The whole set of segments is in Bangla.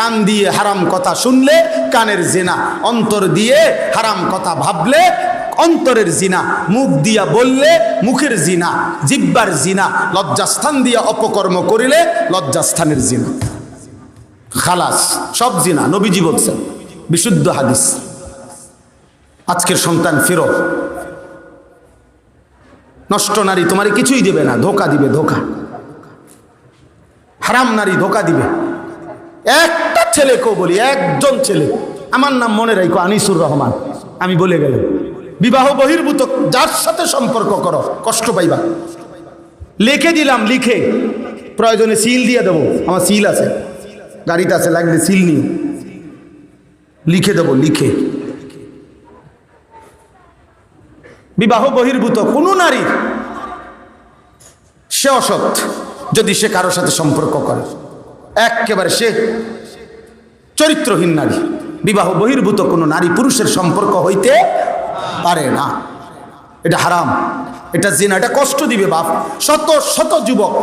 কান দিয়ে হারাম কথা শুনলে কানের জেনা। অন্তর দিয়ে হারাম কথা ভাবলে অন্তরের জিনা। মুখ দিয়া বললে মুখের জিনা। জিব্বার জিনা। লজ্জাস্থান দিয়া অপকর্ম করিলে লজ্জাস্থানের জিনা। খালাস, সব জিনা, নবীজি বলছেন। বিশুদ্ধ হাদিস। আজকের সন্তান ফেরত নষ্ট নারী তোমার কিছুই দেবে না, ধোকা দিবে, ধোকা। হারাম নারী ধোকা দিবে। একটা ছেলে ছেলেকেও বলি, একজন ছেলে। আমার নাম মনে রাখো, আনিসুর রহমান। আমি বলে গেলাম, বিবাহ বহির্ভূত, যার সাথে সম্পর্ক করো, কষ্ট পাইবা। লিখে দিলাম, লিখে। প্রয়োজনে সিল দিয়ে দেবো, আমার সিল আছে। গাড়িতে আছে, লাগলে সিল নিয়ে লিখে দেবো, লিখে। বিবাহ বহির্ভূত, কোনো নারী সে অসৎ, যদি সে কারোর সাথে সম্পর্ক করে। একেবারে সে চরিত্রহীন নারী। বিবাহ বহির্ভূত কোনো নারী পুরুষের সম্পর্ক হইতে পারে না। এটা হারাম। এটা জিনা, এটা কষ্ট দিবে বাপ। শত শত যুবক,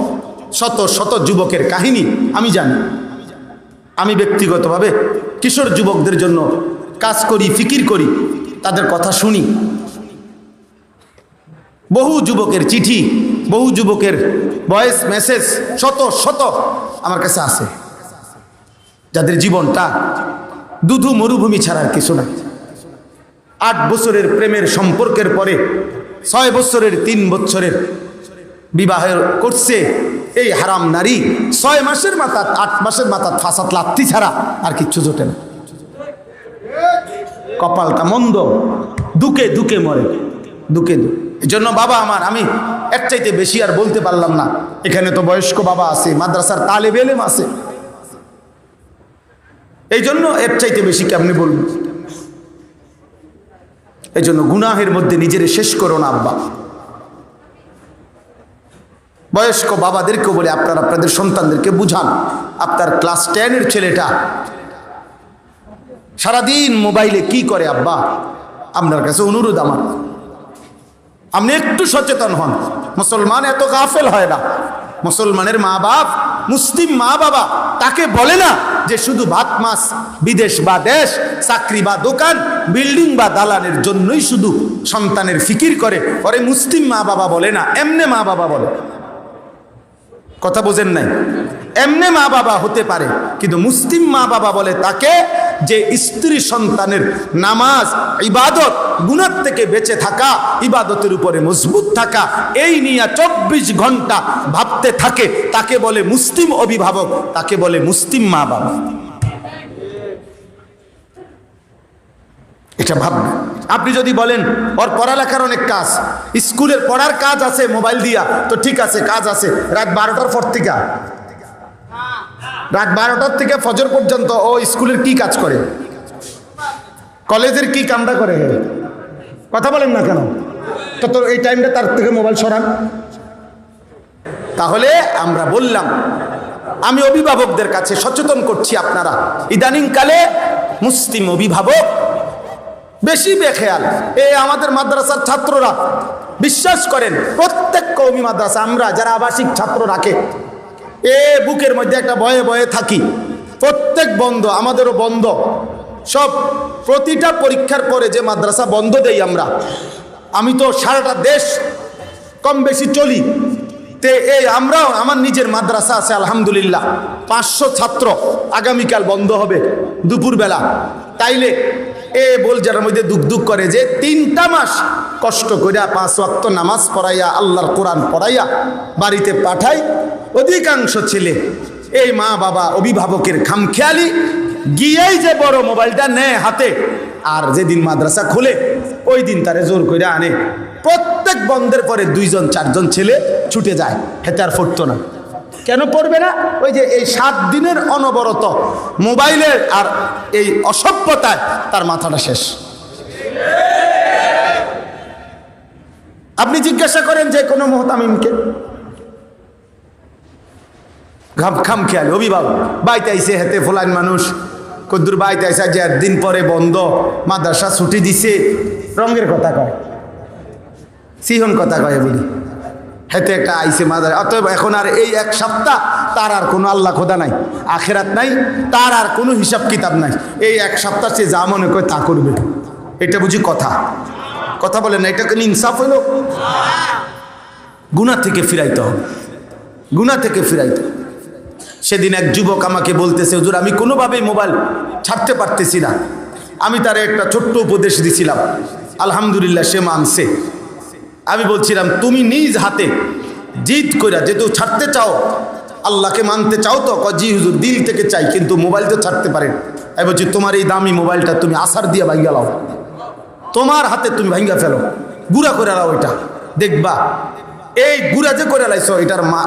শত শত যুবকের কাহিনী আমি জানি। আমি ব্যক্তিগতভাবে কিশোর যুবকদের জন্য কাজ করি, ফিকির করি, তাদের কথা শুনি। বহু যুবকের চিঠি, বহু যুবকের ভয়েস মেসেজ শত শত আমার কাছে আছে। যাদের জীবনটা দুধু মরুভূমি ছাড়ার কিছু না। আট বছরের প্রেমের সম্পর্কের পরে, ছয় বছরের, তিন বছরের বিবাহ করছে এই হারাম নারী, ছয় মাসের মাথা, আট মাসের মাথা ফাঁসাত লাত্তি ছাড়া আর কিচ্ছু জোটে না। কপালটা মন্দ, দুকে দুকে মরে, দুকে দু জন্য বাবা আমার, আমি এক চাইতে বেশি আর বলতে পারলাম না। এখানে তো বয়স্ক বাবা আছে, মাদ্রাসার তালে বেলেম আছে। এই জন্য এর চাইতে বেশি কেমনি বলব? এই জন্য গুনাহের মধ্যে নিজের শেষ করো না, আব্বা। বয়স্ক বাবাদেরকে বলে, আপনারা আপনাদের সন্তানদেরকে বুঝান। আপনার ক্লাস টেনের ছেলেটা সারাদিন মোবাইলে কি করে, আব্বা? আপনার কাছে অনুরোধ আমার। আপনি একটু সচেতন হন। মুসলমান এত গাফেল হয় না। মুসলমানের মা বাপ, মুসলিম মা বাবা তাকে বলে না যে শুধু ভাত, মাছ, বিদেশ বা দেশ, চাকরি বা দোকান, বিল্ডিং বা দালানের জন্যই শুধু সন্তানের ফিকির করে। পরে মুসলিম মা বাবা বলে না, এমনে মা বাবা বলে। কথা বোঝেন নাই? এমনে মা বাবা হতে পারে, কিন্তু মুসলিম মা বাবা বলে তাকে যে স্ত্রী সন্তানের নামাজ, ইবাদত গুণার থেকে বেঁচে থাকা, ইবাদতের উপরে মজবুত থাকা, এই নিয়ে চব্বিশ ঘণ্টা ভাবতে থাকে, তাকে বলে মুসলিম অভিভাবক, তাকে বলে মুসলিম মা বাবা। এটা ভাবনা আপনি যদি বলেন, ওর পড়ালেখার অনেক কাজ, স্কুলের পড়ার কাজ আছে মোবাইল দিয়া, তো ঠিক আছে, কাজ আছে, রাত বারোটার পর থেকে। রাত বারোটার থেকে ফজর পর্যন্ত ও স্কুলের কি কাজ করে? কলেজের কি কামটা করে? কথা বলেন না কেন? তো তোর এই টাইমটা তার থেকে মোবাইল সরান। তাহলে আমরা বললাম, আমি অভিভাবকদের কাছে সচেতন করছি আপনারা। ইদানিংকালে মুসলিম অভিভাবক বেশি বেখেয়াল। এ আমাদের মাদ্রাসার ছাত্ররা, বিশ্বাস করেন, প্রত্যেক কৌমি মাদ্রাসা, আমরা যারা আবাসিক ছাত্র রাখে এ বুকের মধ্যে একটা ভয়ে বয়ে থাকি। প্রত্যেক বন্ধ, আমাদেরও বন্ধ। সব প্রতিটা পরীক্ষার পরে যে মাদ্রাসা বন্ধ দেই আমরা, আমি তো সারাটা দেশ কম বেশি চলি। তে এই আমরাও, আমার নিজের মাদ্রাসা আছে, আলহামদুলিল্লাহ। পাঁচশো ছাত্র আগামীকাল বন্ধ হবে দুপুরবেলা। তাইলে এ বল যার মধ্যে দুঃখ দুঃখ করে যে তিনটা মাস কষ্ট করিয়া পাঁচ ওয়াক্ত নামাজ পড়াইয়া, আল্লাহর কোরআন পড়াইয়া বাড়িতে পাঠাই অধিকাংশ ছেলে এই মা বাবা অভিভাবকের খামখেয়ালি গিয়েই যে বড় মোবাইলটা নেয় হাতে, আর যেদিন মাদ্রাসা খুলে, ওই দিন তারে জোর করে আনে। প্রত্যেক বন্ধের পরে দুইজন, চারজন ছেলে ছুটে যায় হেতে আর ফুটতো না। কেন পড়বে না? ওই যে এই সাত দিনের অনবরত মোবাইলের আর এই অসভ্যতায় তার মাথাটা শেষ। আপনি জিজ্ঞাসা করেন যে কোনো মোহতামিমকে খাম খেয়াল অভিভাবক। বাইতে আইসে হেতে ফোলাইন মানুষ। কদ্দুর বাইতে আইসা যে একদিন পরে বন্ধ। মাদ্রাসা ছুটি দিছে। রঙের কথা কয়। সিহন কথা কয় বলি। হেতে একটা আইসে মাদার অতএব এখন আর এই এক সপ্তাহ তার আর কোনো আল্লাহ খোদা নাই। আখেরাত নাই, তার আর কোনো হিসাব কিতাব নাই। এই এক সপ্তাহ সে যা মনে করে তা করবে। এটা বুঝি কথা? কথা বলে না, এটা কোনো ইনসাফ হইল? গুণা থেকে ফিরাইতে হবে। গুণা থেকে ফিরাইতে হবে। সেদিন এক যুবক আমাকে বলতেছে, হুজুর, আমি কোনোভাবেই মোবাইল ছাড়তে পারতেছি না। আমি তার একটা ছোট্ট উপদেশ দিছিলাম। আলহামদুলিল্লাহ সে মানছে। আমি বলছিলাম, তুমি নিজ হাতে জিদ কইরা যেহেতু ছাড়তে চাও, আল্লাহকে মানতে চাও তো? জি হুজুর, দিল থেকে চাই, কিন্তু মোবাইল তো ছাড়তে পারেন আমি বলছি, তোমার এই দামি মোবাইলটা তুমি আসার দিয়ে ভাঙ্গা লাও। তোমার হাতে তুমি ভাঙ্গা ফেলো। গুড়া করে লাও এটা। দেখবা এই গুড়া যে করে লাইছো, এটার মা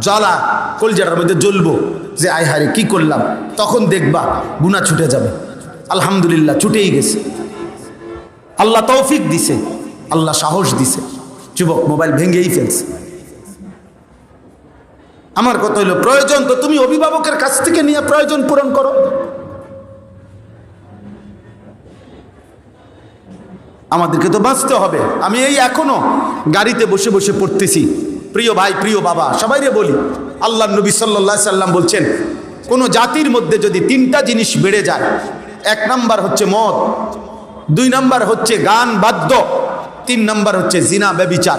জ্বালা কলজাটার মধ্যে জ্বলবো। যে আয় হারে কী করলাম? তখন দেখবা গুণা ছুটে যাবে। আলহামদুলিল্লাহ, ছুটেই গেছে। আল্লাহ তৌফিক দিছে, আল্লাহ সাহস দিছে। যুবক, মোবাইল ভেঙেই ফেলছে। আমার কথা হলো প্রয়োজন তো তুমি অভিভাবকের কাছ থেকে নিয়ে প্রয়োজন পূরণ করো। আমাদেরকে তো বাঁচতে হবে। আমি এই এখনও গাড়িতে বসে বসে পড়তেছি। প্রিয় ভাই, প্রিয় বাবা সবাইরে বলি, আল্লাহ নবী সাল্লাহ সাল্লাম বলছেন, কোনো জাতির মধ্যে যদি তিনটা জিনিস বেড়ে যায়, এক নাম্বার হচ্ছে মদ, দুই নাম্বার হচ্ছে গান বাদ্য, তিন নাম্বার হচ্ছে জিনা, ব্যবিচার।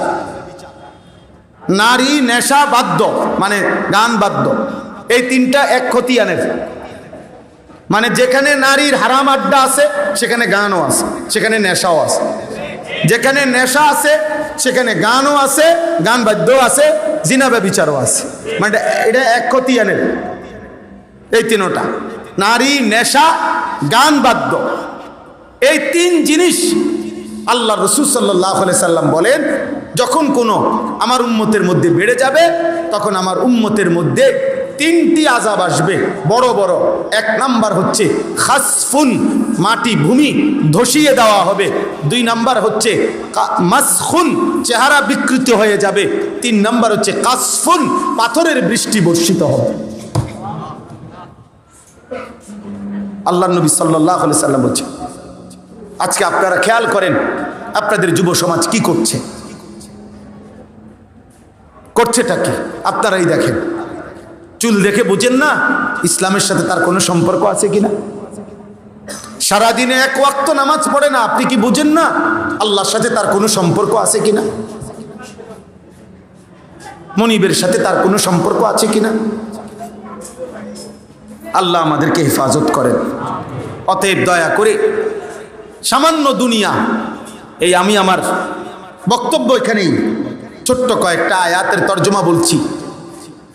নারী, নেশা, বাদ্য মানে গান বাদ্য, এই তিনটা এক খতিয়ানের মানে যেখানে নারীর হারাম আড্ডা আছে, সেখানে গানও আছে, সেখানে নেশাও আছে। যেখানে নেশা আছে, সেখানে গানও আছে, গান বাদ্যও আছে জিনাবে বিচারও আছে। মানে এটা এক খতিয়ানের। এই তিনোটা। নারী, নেশা, গান, বাদ্য। এই তিন জিনিস আল্লাহ রসুল সাল্লাহ সাল্লাম বলেন, যখন কোনো আমার উম্মতের মধ্যে বেড়ে যাবে, তখন আমার উম্মতের মধ্যে তিনটি আজাব আসবে। বড় বড়। এক নাম্বার হচ্ছে খাসফুন, মাটি, ভূমি ধসিয়ে দেওয়া হবে। দুই নাম্বার হচ্ছে মাসখুন, চেহারা বিকৃত হয়ে যাবে। তিন নাম্বার হচ্ছে কাসফুন, পাথরের বৃষ্টি বর্ষিত হবে। আল্লাহ নবী সাল্লাহ সাল্লাম বলছে আজকে আপনারা খেয়াল করেন, আপনাদের যুব সমাজ কি করছে? করছেটা কি? আপনারাই দেখেন। চুল দেখে বুঝেন না ইসলামের সাথে তার কোনো সম্পর্ক আছে কিনা? সারাদিনে এক ওয়াক্ত নামাজ পড়ে না, আপনি কি বুঝেন না আল্লাহর সাথে তার কোনো সম্পর্ক আছে কিনা? মনিবের সাথে তার কোনো সম্পর্ক আছে কিনা? আল্লাহ আমাদেরকে হেফাজত করেন। অতএব দয়া করে সামান্য দুনিয়া, এই আমি আমার বক্তব্য এখানেই, ছোট্ট কয়েকটা আয়াতের তর্জমা বলছি।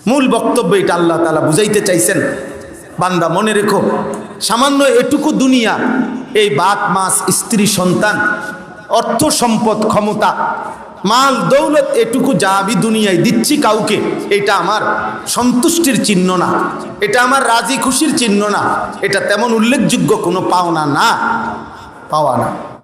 মূল বক্তব্য এটা আল্লাহ তালা বুঝাইতে চাইছেন। বান্দা, মনে রেখো, সামান্য এটুকু দুনিয়া, এই বাত মাস, স্ত্রী, সন্তান, অর্থ সম্পদ, ক্ষমতা, মাল, দৌলত, এটুকু যা দুনিয়ায় দিচ্ছি কাউকে, এটা আমার সন্তুষ্টির চিহ্ন না। এটা আমার রাজি খুশির চিহ্ন না। এটা তেমন উল্লেখযোগ্য কোনো পাওনা না, পাওয়া না।